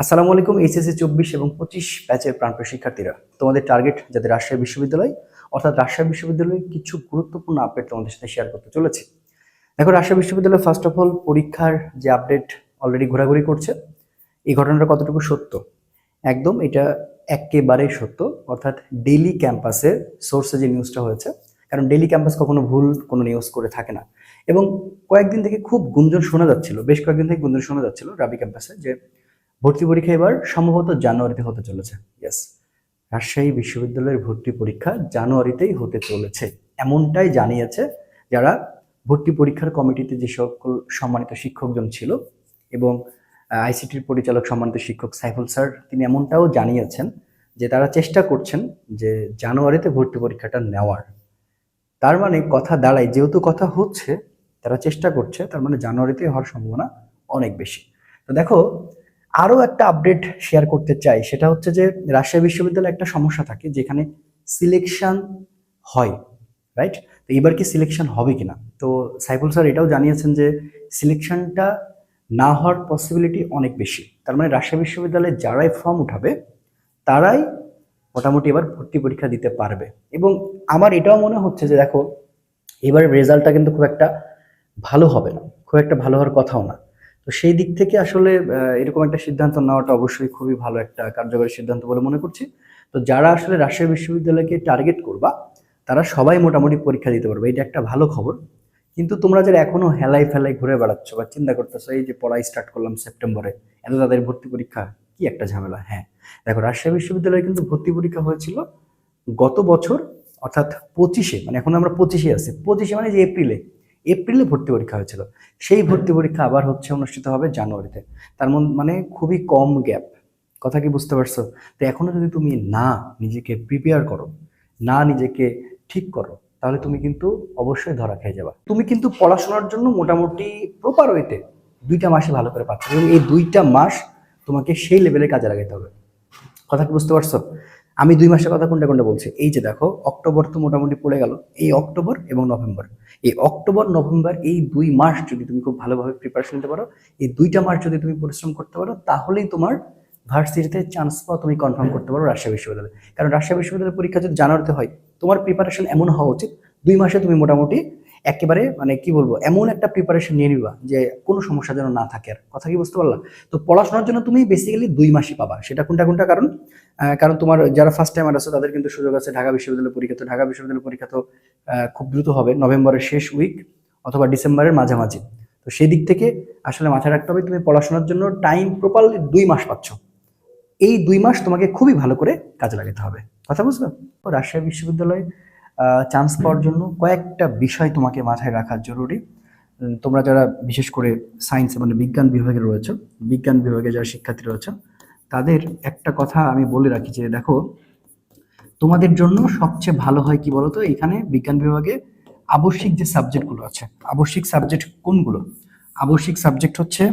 আসসালামু আলাইকুম, এইচএসসি চব্বিশ এবং পঁচিশ ব্যাচের প্রাণপ্রিয় শিক্ষার্থীরা। তোমাদের টার্গেট যাদের রাজশাহী বিশ্ববিদ্যালয়, অর্থাৎ রাজশাহী বিশ্ববিদ্যালয়ে কিছু গুরুত্বপূর্ণ আপডেট তোমাদের সাথে শেয়ার করতে চলেছি। দেখো, রাজশাহী বিশ্ববিদ্যালয় ফার্স্ট অফ অল পরীক্ষার যে আপডেট অলরেডি ঘোরাঘুরি করছে, এই ঘটনাটা কতটুকু সত্য? একদম এটা একেবারে সত্য, অর্থাৎ ডেইলি ক্যাম্পাসের সোর্সে যে নিউজটা হয়েছে, কারণ ডেইলি ক্যাম্পাস কখনো ভুল কোনো নিউজ করে থাকে না। এবং কয়েকদিন থেকে খুব গুঞ্জন শোনা যাচ্ছিল, বেশ কয়েকদিন থেকে গুঞ্জন শোনা যাচ্ছিল রাবি ক্যাম্পাসে যে ভর্তি পরীক্ষা এবার সম্ভবত জানুয়ারিতে হতে চলেছে। ইয়েস রাজশাহী বিশ্ববিদ্যালয়ের ভর্তি পরীক্ষা জানুয়ারিতেই হতে চলেছে, এমনটাই জানিয়েছে যারা ভর্তি পরীক্ষার কমিটিতে যে সকল সম্মানিত শিক্ষকজন ছিল এবং আইসিটির পরিচালক সম্মানিত শিক্ষক সাইফুল স্যার, তিনি এমনটাও জানিয়েছেন যে তারা চেষ্টা করছেন যে জানুয়ারিতে ভর্তি পরীক্ষাটা নেওয়ার। তার মানে কথা দাঁড়ায়, যেহেতু কথা হচ্ছে, তারা চেষ্টা করছে, তার মানে জানুয়ারিতে হওয়ার সম্ভাবনা অনেক বেশি। তো দেখো আরও একটা আপডেট শেয়ার করতে চাই, সেটা হচ্ছে যে রাজশাহী বিশ্ববিদ্যালয়ে একটা সমস্যা থাকে যেখানে সিলেকশন হয় রাইট তো এবার কি সিলেকশন হবে কিনা? তো সাইফুল স্যার এটাও জানিয়েছেন যে সিলেকশনটা না হওয়ার পসিবিলিটি অনেক বেশি। তার মানে রাজশাহী বিশ্ববিদ্যালয়ে যারাই ফর্ম উঠাবে, তারাই মোটামুটি এবার ভর্তি পরীক্ষা দিতে পারবে। এবং আমার এটাও মনে হচ্ছে যে দেখো, এবার রেজাল্টটা কিন্তু খুব একটা ভালো হবে না, খুব একটা ভালো হওয়ার কথাও না। তো সেই দিক থেকে আসলে এরকম একটা সিদ্ধান্ত নেওয়াটা অবশ্যই খুবই ভালো একটা কার্যকরী সিদ্ধান্ত বলে মনে করছি। তো যারা আসলে রাজশাহী বিশ্ববিদ্যালয়কে টার্গেট করবা, তারা সবাই মোটামুটি পরীক্ষা দিতে পারবে। এটা একটা ভালো খবর। কিন্তু তোমরা যারা এখনও হেলাই ফেলাই ঘুরে বেড়াচ্ছ বা চিন্তা করতেছো, এই যে পড়াই স্টার্ট করলাম সেপ্টেম্বরে, এত তাদের ভর্তি পরীক্ষা, কি একটা ঝামেলা? হ্যাঁ দেখো রাজশাহী বিশ্ববিদ্যালয়ে কিন্তু ভর্তি পরীক্ষা হয়েছিল গত বছর, অর্থাৎ পঁচিশে মানে এখন আমরা পঁচিশে আছি, পঁচিশে মানে যে এপ্রিলে। এপ্রিলে ভর্তি পরীক্ষা হয়েছিল। সেই ভর্তি পরীক্ষা আবার হচ্ছে অনুষ্ঠিত হবে জানুয়ারিতে। তার মন- খুবই কম গ্যাপ। কথা কি বুঝতে পারছ? তো এখনও যদি তুমি না নিজেকে প্রিপেয়ার করো না নিজেকে ঠিক করো তাহলে তুমি কিন্তু অবশ্যই ধরা খেয়ে যাবা। তুমি কিন্তু পড়াশোনার জন্য মোটামুটি প্রপার ওয়েতে দুইটা মাসে ভালো করে পাচ্ছ এবং এই দুইটা মাস তোমাকে সেই লেভেলে কাজে লাগাতে হবে। কথা কি বুঝতে পারছ? আমি দুই মাসের কথা কোনটা কোনটা বলছি? এই যে দেখো অক্টোবর তো মোটামুটি পড়ে গেল। এই অক্টোবর এবং নভেম্বর। এই অক্টোবর নভেম্বর এই দুই মাস যদি তুমি খুব ভালোভাবে প্রিপারেশন নিতে পারো এই দুইটা মাস যদি তুমি পরিশ্রম করতে পারো তাহলেই তোমার ভার্সিটিতে চান্স পাওয়া তুমি কনফার্ম করতে পারো রাজশাহী বিশ্ববিদ্যালয়ে। কারণ রাজশাহী বিশ্ববিদ্যালয়ের পরীক্ষা যদি জানাতে হয় তোমার প্রিপারেশন এমন হওয়া উচিত দুই মাসে তুমি মোটামুটি একেবারে মানে কি বলব, এমন একটা প্রিপারেশন নিয়ে নিবা যে কোনো সমস্যা যেন না থাকে আর। কথা কি বুঝতে পারলাম তো পড়াশোনার জন্য তুমি বেসিক্যালি দুই মাসই পাবা। সেটা কোনটা কোনটা? কারণ কারণ তোমার যারা ফার্স্ট টাইমার আছে, তাদের কিন্তু সুযোগ আছে ঢাকা বিশ্ববিদ্যালয় পরীক্ষা। তো ঢাকা বিশ্ববিদ্যালয় পরীক্ষা তো খুব দ্রুত হবে। নভেম্বরের শেষ উইক অথবা ডিসেম্বরের মাঝামাঝি। তো সেই দিক থেকে আসলে মাথায় রাখতে হবে, তুমি পড়াশোনার জন্য টাইম প্রপারলি দুই মাস পাচ্ছ। এই দুই মাস তোমাকে খুবই ভালো করে কাজে লাগাতে হবে। কথা বুঝলো? রাজশাহী বিশ্ববিদ্যালয়ে চান্স পাওয়ার জন্য কয়েকটা বিষয় তোমাকে মাথায় রাখা জরুরি। তোমরা যারা বিশেষ করে সায়েন্স মানে বিজ্ঞান বিভাগে রয়েছে, বিজ্ঞান বিভাগে যারা শিক্ষার্থী রয়েছে, তাদের একটা কথা আমি বলে রাখি যে, দেখো, তোমাদের জন্য সবচেয়ে ভালো হয় কি বলতো? এখানে বিজ্ঞান বিভাগে আবশ্যিক যে সাবজেক্টগুলো আছে, আবশ্যিক সাবজেক্ট কোনগুলো? আবশ্যিক সাবজেক্ট হচ্ছে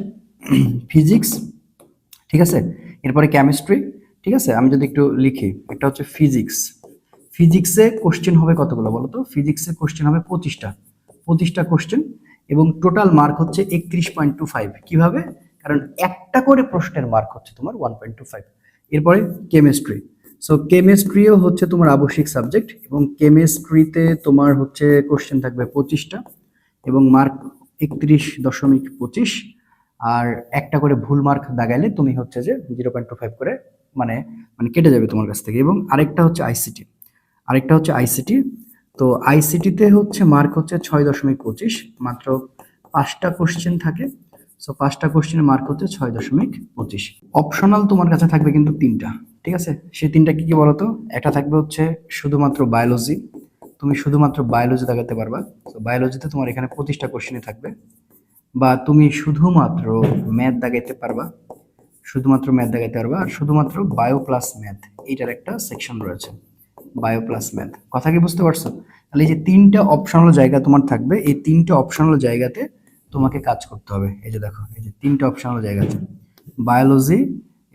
ফিজিক্স ঠিক আছে? এরপরে কেমিস্ট্রি ঠিক আছে? আমি যদি একটু লিখি, একটা হচ্ছে ফিজিক্স ফিজিক্সে কোশ্চেন হবে কতগুলো বলো তো ফিজিক্সে কোশ্চেন হবে পঁচিশটা। পঁচিশটা কোশ্চেন এবং টোটাল মার্ক হচ্ছে একত্রিশ পয়েন্ট টু ফাইভ কীভাবে? কারণ একটা করে প্রশ্নের মার্ক হচ্ছে তোমার ওয়ান পয়েন্ট টু ফাইভ এরপরে কেমিস্ট্রি সো কেমিস্ট্রিও হচ্ছে তোমার আবশ্যিক সাবজেক্ট এবং কেমিস্ট্রিতে তোমার হচ্ছে কোশ্চেন থাকবে পঁচিশটা এবং মার্ক একত্রিশ দশমিক পঁচিশ। আর একটা করে ভুল মার্ক দাগাইলে তুমি হচ্ছে যে জিরো পয়েন্ট টু ফাইভ করে মানে মানে কেটে যাবে তোমার কাছ থেকে। এবং আরেকটা হচ্ছে আইসিটি আরেকটা হচ্ছে আইসিটি তো আইসিটিতে হচ্ছে মার্ক হচ্ছে ছয় দশমিক পঁচিশ, মাত্র পাঁচটা কোশ্চেন থাকে সো পাঁচটা কোশ্চেনের মার্ক হচ্ছে ছয় দশমিক পঁচিশ। অপশনাল তোমার কাছে থাকবে কিন্তু তিনটা, ঠিক আছে? সেই তিনটা কি কি বলতো? একটা থাকবে হচ্ছে শুধুমাত্র বায়োলজি তুমি শুধুমাত্র বায়োলজি দেখাতে পারবা তো বায়োলজিতে তোমার এখানে পঁচিশটা কোশ্চেনই থাকবে, বা তুমি শুধুমাত্র ম্যাথ দাগাইতে পারবা, শুধুমাত্র ম্যাথ দেখাইতে পারবা, আর শুধুমাত্র বায়ো প্লাস ম্যাথ এইটার একটা সেকশন রয়েছে। Bio plus math. কথা কি বুঝতে পারছ? তাহলে এই যে তিনটা অপশনাল জায়গা তোমার থাকবে, এই তিনটা অপশনাল জায়গাতে তোমাকে কাজ করতে হবে। এই যে দেখো, এই যে তিনটা অপশনাল জায়গা আছে। বায়োলজি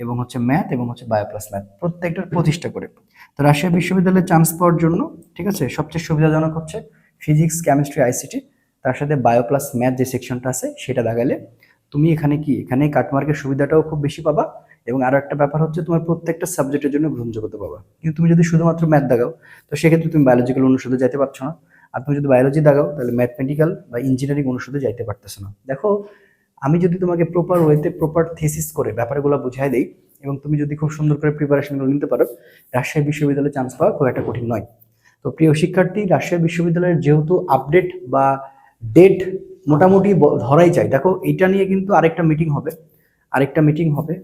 এবং হচ্ছে ম্যাথ এবং হচ্ছে বায়ো প্লাস ম্যাথ প্রত্যেকটার প্রতিষ্ঠা করে। তো রাজশাহী বিশ্ববিদ্যালয়ে চান্স পাওয়ার জন্য, ঠিক আছে, সবচেয়ে সুবিধাজনক হচ্ছে ফিজিক্স কেমিস্ট্রি আইসিটি তার সাথে বায়ো প্লাস ম্যাথ যে সেকশনটা আছে, সেটা দাগালে তুমি এখানে কি, এখানে কাটমার্কের সুবিধাটাও খুব বেশি পাবা। এবং আরও একটা ব্যাপার হচ্ছে তোমার প্রত্যেকটা সাবজেক্টের জন্য গ্রহণযোগ্যতা পাবা। কিন্তু তুমি যদি শুধুমাত্র ম্যাথ দাগাও, তো সেক্ষেত্রে তুমি বায়োলজিক্যাল অনুষদে যাইতে পারছ না। আর তুমি যদি বায়োলজি দাগাও, তাহলে ম্যাথমেটিক্যাল বা ইঞ্জিনিয়ারিং অনুষদে যাইতে পারতেছো না। দেখো, আমি যদি তোমাকে প্রপার ওয়েতে প্রপার থিসিস করে ব্যাপারগুলো বুঝাই দিই, এবং তুমি যদি খুব সুন্দর করে প্রিপারেশনগুলো নিতে পারো, রাজশাহী বিশ্ববিদ্যালয়ে চান্স পাওয়া খুব একটা কঠিন নয়। তো প্রিয় শিক্ষার্থী, রাজশাহী বিশ্ববিদ্যালয়ের যেহেতু আপডেট বা ডেট মোটামুটি ধরাই যায়। দেখো এটা নিয়ে কিন্তু আরেকটা মিটিং হবে। আরেকটা মিটিং হবে।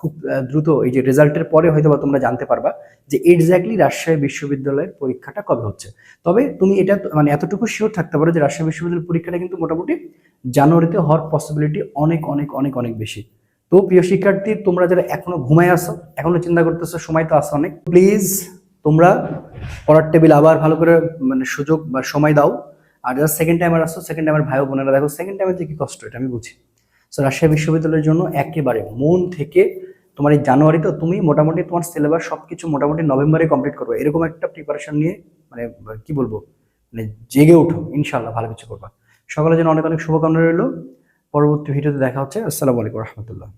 খুব দ্রুত এই যে রেজাল্টের পরে হয়তো বা তোমরা জানতে পারবা যে এক্স্যাক্টলি রাজশাহী বিশ্ববিদ্যালয়ের পরীক্ষাটা কবে হচ্ছে। তবে তুমি এটা মানে এতটুকু শিওর থাকতে পারো যে রাজশাহী বিশ্ববিদ্যালয়ের পরীক্ষাটা কিন্তু মোটামুটি জানুয়ারিতে হওয়ার পসিবিলিটি অনেক অনেক অনেক অনেক বেশি। তো প্রিয় শিক্ষার্থী, তোমরা যারা এখনও ঘুমায় আসো এখনও চিন্তা করতেছো, সময় তো আসো অনেক প্লিজ তোমরা পড়ার টেবিল আবার ভালো করে মানে সুযোগ বা সময় দাও। আর যারা সেকেন্ড টাইমার আসো সেকেন্ড টাইমের ভাই বোনেরা, দেখো সেকেন্ড টাইমের যে কি কষ্ট, এটা আমি বুঝি। সো রাজশাহী বিশ্ববিদ্যালয়ের জন্য একেবারে মন থেকে তোমার এই জানুয়ারি তো তুমি মোটামুটি তোমার সিলেবাস সব কিছু মোটামুটি নভেম্বরে কমপ্লিট করবে। এরকম একটা প্রিপারেশন নিয়ে মানে কি বলব? মানে জেগে উঠো ইনশাল্লাহ ভালো কিছু করবা। সকালের জন্য অনেক অনেক শুভকামনা রইল। পরবর্তী ভিডিওতে দেখা হচ্ছে। আসসালামু আলাইকুম রহমতুল্লাহ।